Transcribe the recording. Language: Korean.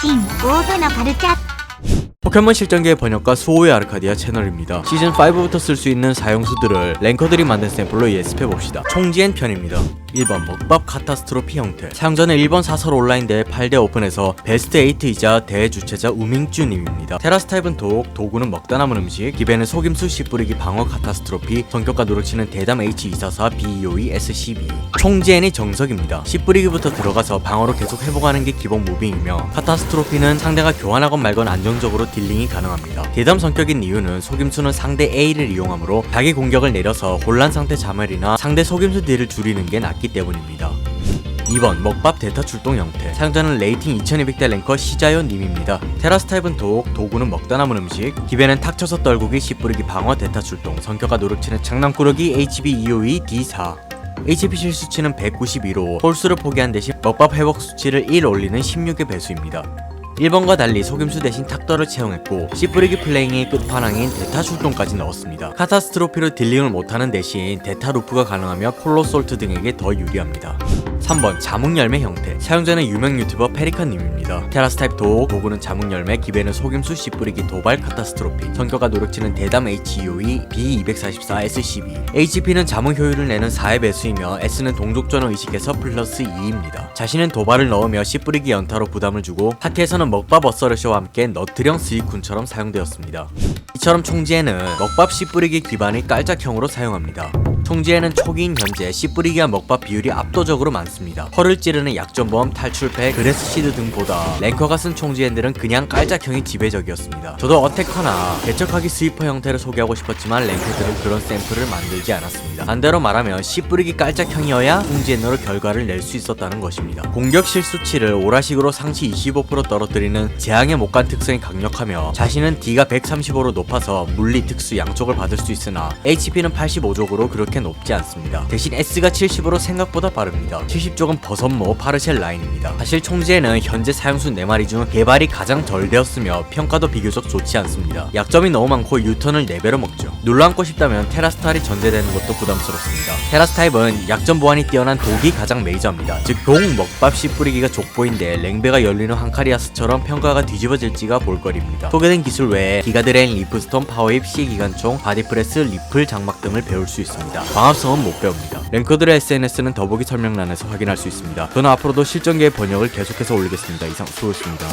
찡 모두나 바르자 포켓몬 실전계의 번역가 수호의 아르카디아 채널입니다. 시즌 5부터 쓸 수 있는 사용수들을 랭커들이 만든 샘플로 예습해봅시다. 총지엔 편입니다. 1번 먹밥 카타스트로피 형태 사용자는 1번 사설 온라인 대 8대 오픈에서 베스트 8이자 대주최자 우밍쭈님입니다. 테라스 타입은 독, 도구는 먹다 남은 음식, 기배는 속임수 씨 뿌리기 방어 카타스트로피, 성격과 노력치는 대담 H244 BEOE S12 총지엔이 정석입니다. 씨 뿌리기부터 들어가서 방어로 계속 회복하는 게 기본 무빙이며 카타스트로피는 상대가 교환하건 말건 안정적으로 딜링이 가능합니다. 대담 성격인 이유는 속임수는 상대 A를 이용하므로 자기 공격을 내려서 혼란 상태 자멸이나 상대 속임수 딜을 줄이는 게 낫기 때문입니다. 2번 먹밥 대타 출동 형태. 사용자는 레이팅 2200대 랭커 시자연 님입니다. 테라스 타입은 독, 도구는 먹다 남은 음식 기배는 탁 쳐서 떨구기 씨 뿌리기 방어 대타 출동. 성격과 노력치는 장난꾸러기 HB 252 D4 HP 실수치는 192로 홀수를 포기한 대신 먹밥 회복 수치를 1 올리는 16의 배수입니다 1번과 달리 속임수 대신 탁더를 채용했고 씨뿌리기 플레잉의 끝판왕인 데타 출동까지 넣었습니다. 카타스트로피로 딜링을 못하는 대신 데타 루프가 가능하며 콜로솔트 등에게 더 유리합니다. 3번 자몽열매 형태 사용자는 유명 유튜버 페리카님입니다. 테라스 타입 독, 도구는 자몽열매, 기배는 속임수 씨뿌리기 도발 카타스트로피 성격과 노력치는 대담 HEOE B244 S12 HP는 자몽 효율을 내는 4의 배수이며 S는 동족전을 의식해서 플러스 2입니다. 자신은 도발을 넣으며 씨뿌리기 연타로 부담을 주고 파티에서는 먹밥 어서르쇼와 함께 너트령 스위쿤처럼 사용되었습니다. 이처럼 총지에는 먹밥 씨 뿌리기 기반의 깔짝형으로 사용합니다. 총지에는 초기인 현재 씨뿌리기와 먹밥 비율이 압도적으로 많습니다. 펄을 찌르는 약점범, 탈출팩, 그레스시드 등보다 랭커가 쓴 총지엔들은 그냥 깔짝형이 지배적이었습니다. 저도 어테커나 개척하기 스위퍼 형태를 소개하고 싶었지만 랭커들은 그런 샘플을 만들지 않았습니다. 반대로 말하면 씨뿌리기 깔짝형이어야 총지엔으로 결과를 낼 수 있었다는 것입니다. 공격 실수치를 오라식으로 상시 25% 떨어뜨리는 재앙의 못간 특성이 강력하며 자신은 D가 135로 높아서 물리 특수 양쪽을 받을 수 있으나 HP는 85쪽으로 그렇게 높지 않습니다. 대신 S가 70으로 생각보다 빠릅니다. 70쪽은 버선모 파르셀 라인입니다. 사실 총지에는 현재 사용수 4마리 중 개발이 가장 덜 되었으며 평가도 비교적 좋지 않습니다. 약점이 너무 많고 유턴을 4배로 먹죠. 눌러앉고 싶다면 테라스타일이 전제되는 것도 부담스럽습니다. 테라스 타입은 약점 보완이 뛰어난 독이 가장 메이저입니다. 즉, 독 먹밥 씨 뿌리기가 족보인데 랭베가 열리는 한카리아스처럼 평가가 뒤집어질지가 볼거리입니다. 소개된 기술 외에 기가드레인 리프스톤 파워입 C 기관총 바디프레스 리플 장막 등을 배울 수 있습니다. 광합성은 못 배웁니다. 랭커들의 SNS는 더보기 설명란에서 확인할 수 있습니다. 저는 앞으로도 실전계의 번역을 계속해서 올리겠습니다. 이상 수고했습니다.